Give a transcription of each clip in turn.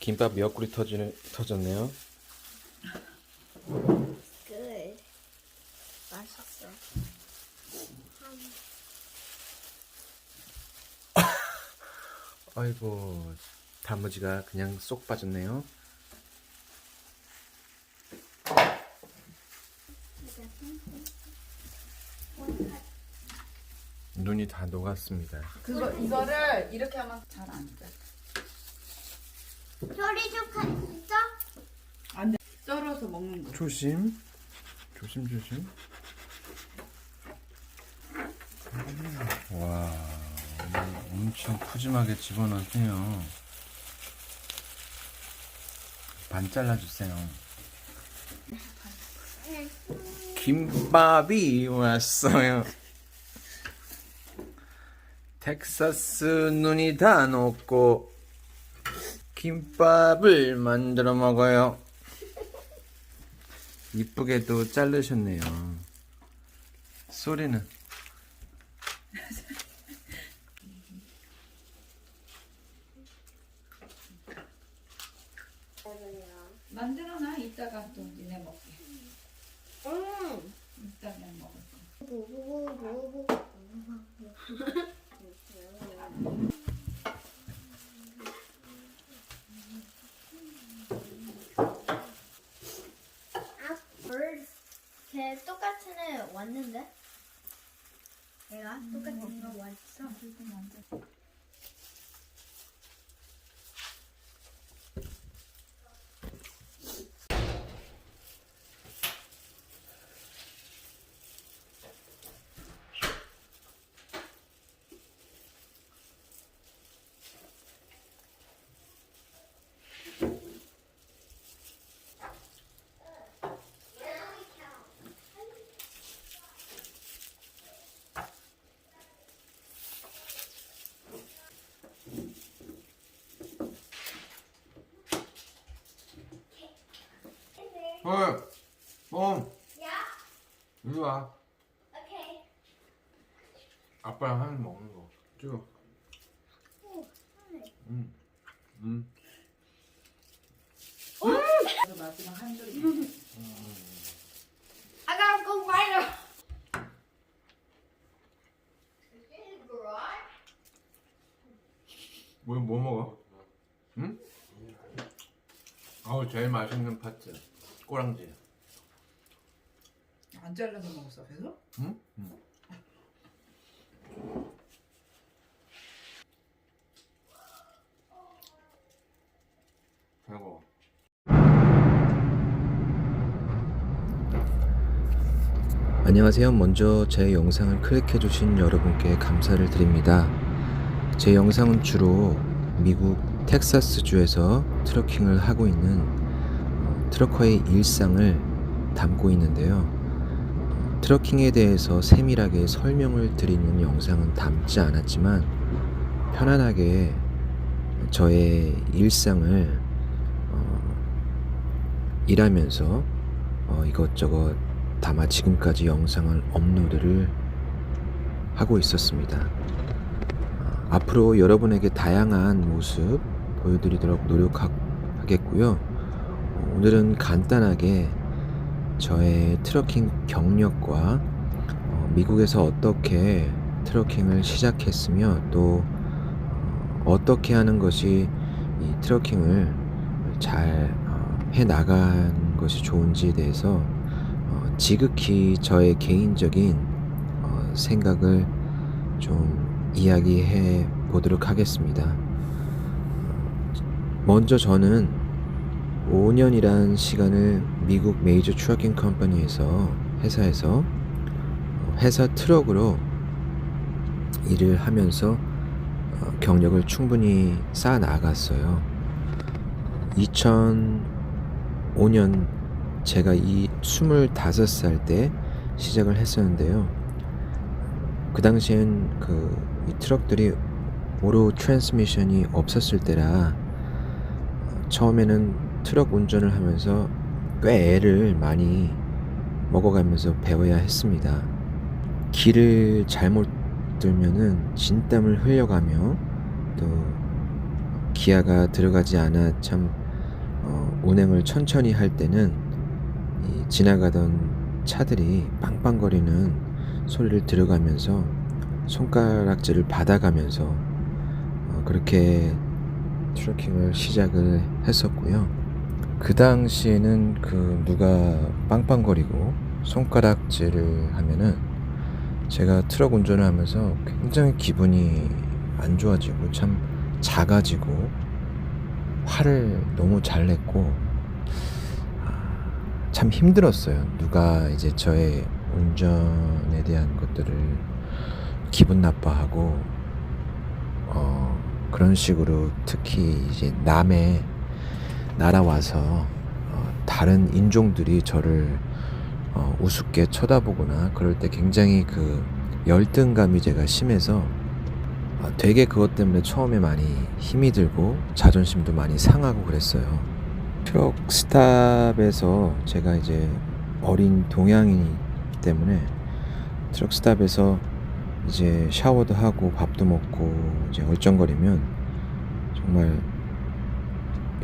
김밥 옆구리 터지네, 터졌네요. 끝. 맛있어. 아이고 단무지가 그냥 쏙 빠졌네요. 눈이 다 녹았습니다. 그거 이거를 이렇게 하면 잘 안 돼. 소리 좀 가시죠? 안 돼. 썰어서 먹는 거. 조심, 조심 조심. 와, 엄청 푸짐하게 집어넣으세요. 반 잘라주세요. 김밥이 왔어요. 텍사스 눈이 다 녹고 김밥을 만들어 먹어요. 이쁘게도 자르셨네요. 소리는 만들어놔 이따가 또 니네 먹게. 음. 이따가 먹을 거. 부부부부부. 아, 벌, 걔 왔는데? 내가 똑같은 거 왔어? 어, 어, 야, 이리 와. 오케이. 아빠랑 하면 먹는 거. 쭉. 음, 음. 그래서 마지막 한 줄이. I gotta go right up. 뭐, 뭐 먹어? 응? 아우, 제일 맛있는 파트. 꼬랑지. 안 잘라서 먹었어. 그래서? 응? 응. 아이고. 안녕하세요. 먼저 제 영상을 클릭해 주신 여러분께 감사를 드립니다. 제 영상은 주로 미국 텍사스주에서 트러킹을 하고 있는 어, 트러커의 일상을 담고 있는데요. 트러킹에 대해서 세밀하게 설명을 드리는 영상은 담지 않았지만 편안하게 저의 일상을 어, 일하면서 어, 이것저것 담아 지금까지 영상을 업로드를 하고 있었습니다. 어, 앞으로 여러분에게 다양한 모습 보여드리도록 노력하겠고요. 어, 오늘은 간단하게 저의 트러킹 경력과 어, 미국에서 어떻게 트러킹을 시작했으며 또 어, 어떻게 하는 것이 이 트러킹을 잘 어, 해 나간 것이 좋은지에 대해서 어, 지극히 저의 개인적인 어, 생각을 좀 이야기해 보도록 하겠습니다. 먼저 저는 5년이란 시간을 미국 메이저 트러킹 컴퍼니에서 회사에서 어, 회사 트럭으로 일을 하면서 어, 경력을 충분히 쌓아 나갔어요. 2005년 제가 이 25살 때 시작을 했었는데요. 그 당시엔 그이 트럭들이 오로 트랜스미션이 없었을 때라 처음에는 트럭 운전을 하면서 꽤 애를 많이 먹어가면서 배워야 했습니다. 길을 잘못 들면은 진땀을 흘려가며 또 기아가 들어가지 않아 참 어, 운행을 천천히 할 때는 이 지나가던 차들이 빵빵거리는 소리를 들어가면서 손가락질을 받아가면서 어, 그렇게 트래킹을 시작을 했었고요. 그 당시에는 그 누가 빵빵거리고 손가락질을 하면은 제가 트럭 운전을 하면서 굉장히 기분이 안 좋아지고 참 작아지고 화를 너무 잘 냈고 아, 참 힘들었어요. 누가 이제 저의 운전에 대한 것들을 기분 나빠하고 어, 그런 식으로 특히 이제 남의 나라 와서 어, 다른 인종들이 저를 어, 우습게 쳐다보거나 그럴 때 굉장히 그 열등감이 제가 심해서 아, 되게 그것 때문에 처음에 많이 힘이 들고 자존심도 많이 상하고 그랬어요. 트럭 스탑에서 제가 이제 어린 동양인이기 때문에 트럭 스탑에서 이제 샤워도 하고 밥도 먹고 이제 얼쩡거리면 정말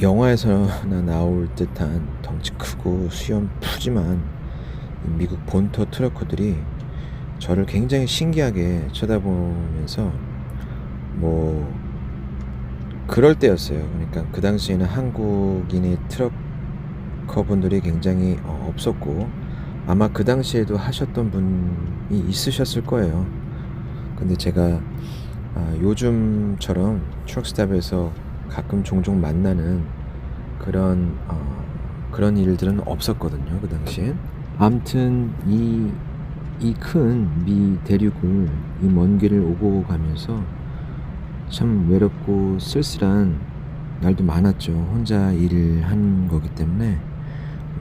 영화에서나 나올 듯한 덩치 크고 수염 이 미국 본토 트럭커들이 저를 굉장히 신기하게 쳐다보면서 뭐 그럴 때였어요. 그러니까 그 당시에는 한국인의 트럭커분들이 굉장히 어, 없었고 아마 그 당시에도 하셨던 분이 있으셨을 거예요. 근데 제가 아, 요즘처럼 트럭스탑에서 가끔 종종 만나는 그런 어, 그런 일들은 없었거든요. 그 당시엔. 아무튼 이 이 큰 미 대륙을 이 먼 길을 오고 가면서 참 외롭고 쓸쓸한 날도 많았죠. 혼자 일을 한 거기 때문에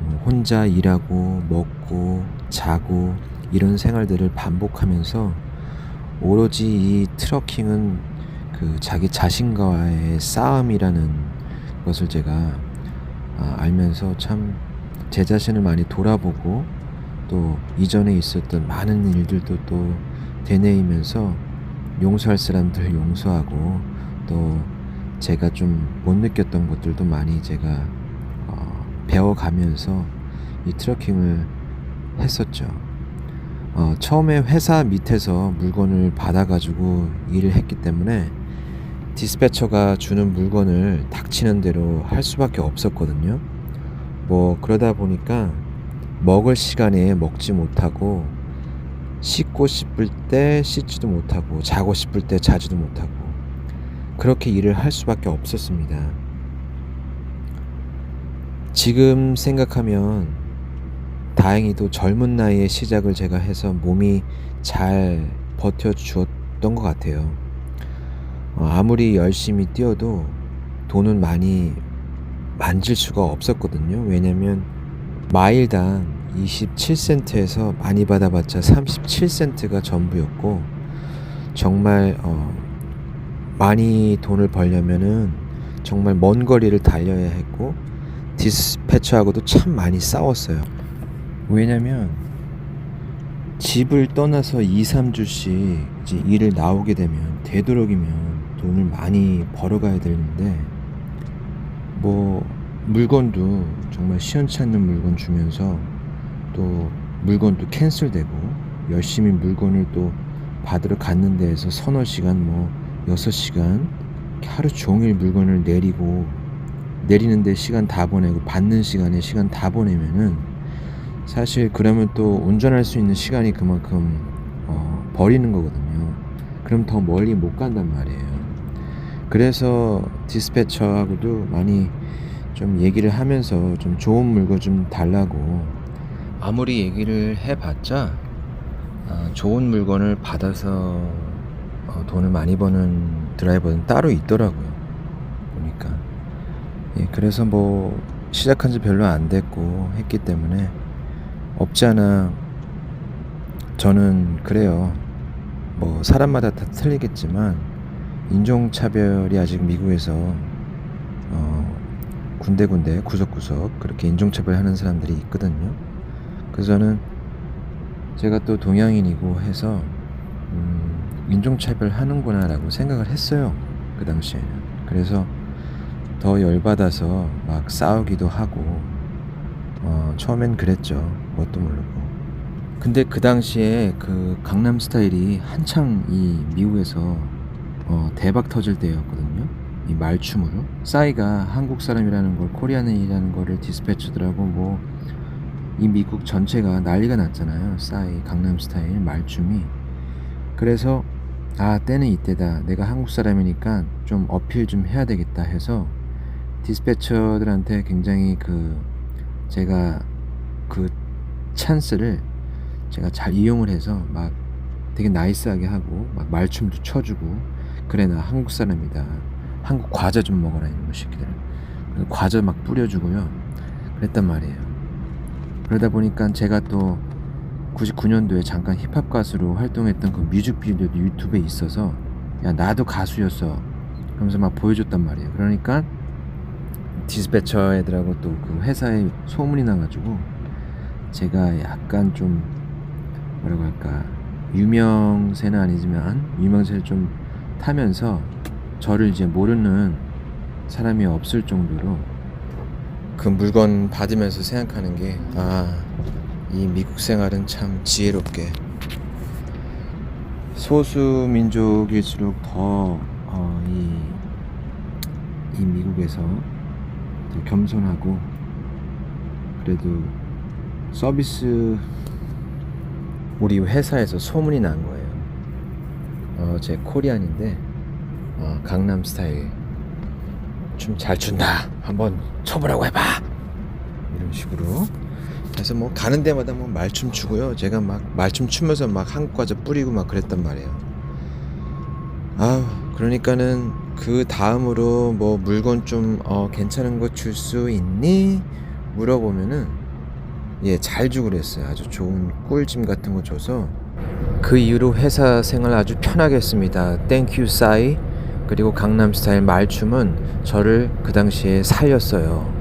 어, 혼자 일하고 먹고 자고 이런 생활들을 반복하면서 오로지 이 트러킹은 그 자기 자신과의 싸움이라는 것을 제가 아, 알면서 참 제 자신을 많이 돌아보고 또 이전에 있었던 많은 일들도 또 되뇌이면서 용서할 사람들 용서하고 또 제가 좀 못 느꼈던 것들도 많이 제가 어, 배워가면서 이 트러킹을 했었죠. 어, 처음에 회사 밑에서 물건을 받아가지고 일을 했기 때문에 디스패처가 주는 물건을 닥치는 대로 할 수밖에 없었거든요. 뭐 그러다 보니까 먹을 시간에 먹지 못하고 씻고 싶을 때 씻지도 못하고 자고 싶을 때 자지도 못하고 그렇게 일을 할 수밖에 없었습니다. 지금 생각하면 다행히도 젊은 나이에 시작을 제가 해서 몸이 잘 버텨주었던 것 같아요. 어, 아무리 열심히 뛰어도 돈은 많이 만질 수가 없었거든요. 왜냐면 마일당 27센트에서 많이 받아봤자 37센트가 전부였고 정말 어, 많이 돈을 벌려면은 정말 먼 거리를 달려야 했고 디스패처하고도 참 많이 싸웠어요. 왜냐면 집을 떠나서 2, 3주씩 이제 일을 나오게 되면 되도록이면 돈을 많이 벌어가야 되는데 뭐 물건도 정말 시원치 않는 물건 주면서 또 물건도 캔슬되고 열심히 물건을 또 받으러 갔는 데에서 서너 시간 뭐 여섯 시간 하루 종일 물건을 내리고 내리는데 시간 다 보내고 받는 시간에 시간 다 보내면은 사실 그러면 또 운전할 수 있는 시간이 그만큼 어, 버리는 거거든요. 그럼 더 멀리 못 간단 말이에요. 그래서 디스패처하고도 많이 좀 얘기를 하면서 좀 좋은 물건 좀 달라고 아무리 얘기를 해봤자 아, 좋은 물건을 받아서 어, 돈을 많이 버는 드라이버는 따로 있더라고요. 보니까 예, 그래서 뭐 시작한 지 별로 안 됐고 했기 때문에 없지 않아 저는 그래요. 뭐 사람마다 다 틀리겠지만 인종차별이 아직 미국에서 어, 군데군데 구석구석 그렇게 인종차별하는 사람들이 있거든요. 그래서 저는 제가 또 동양인이고 해서 음, 인종차별 하는구나라고 생각을 했어요. 그 당시에는. 그래서 더 열받아서 막 싸우기도 하고 어, 처음엔 그랬죠. 뭣도 모르고. 근데 그 당시에 그 강남 스타일이 한창 이 미국에서 어, 대박 터질 때였거든요. 이 말춤으로 싸이가 한국 사람이라는 걸 코리안이라는 거를 디스패처들하고 뭐 이 미국 전체가 난리가 났잖아요. 싸이 강남 스타일 말춤이 그래서 아 때는 이때다. 내가 한국 사람이니까 좀 어필 좀 해야 되겠다 해서 디스패처들한테 굉장히 그 제가 그 찬스를 제가 잘 이용을 해서 막 되게 나이스하게 하고 막 말춤도 춰주고 그래 나 한국 사람이다. 한국 과자 좀 먹어라 이놈의 새끼들 과자 막 뿌려주고요. 그랬단 말이에요. 그러다 보니까 제가 또 99년도에 잠깐 힙합 가수로 활동했던 그 뮤직비디오도 유튜브에 있어서 야 나도 가수였어. 그러면서 막 보여줬단 말이에요. 그러니까 디스패처 애들하고 또 그 회사에 소문이 나가지고 제가 약간 좀 뭐라고 할까? 유명세는 아니지만 유명세를 좀 타면서 저를 이제 모르는 사람이 없을 정도로 그 물건 받으면서 생각하는 게 아 이 미국 생활은 참 지혜롭게 소수 민족일수록 더 어, 이, 이 미국에서 더 겸손하고 그래도 서비스 우리 회사에서 소문이 난 거예요. 어, 제 코리안인데 어, 강남 스타일 춤 잘 춘다. 한번 춰보라고 해봐. 이런 식으로. 그래서 뭐 가는 데마다 뭐 말춤 추고요. 제가 막 말춤 추면서 막 한국 과자 뿌리고 막 그랬단 말이에요. 아, 그러니까는 그 다음으로 뭐 물건 좀 어, 괜찮은 거 줄 수 있니? 물어보면은 예, 잘 주고 그랬어요. 아주 좋은 꿀찜 같은 거 줘서 그 이후로 회사 생활 아주 편하게 했습니다. 땡큐 싸이 그리고 강남 스타일 말춤은 저를 그 당시에 살렸어요.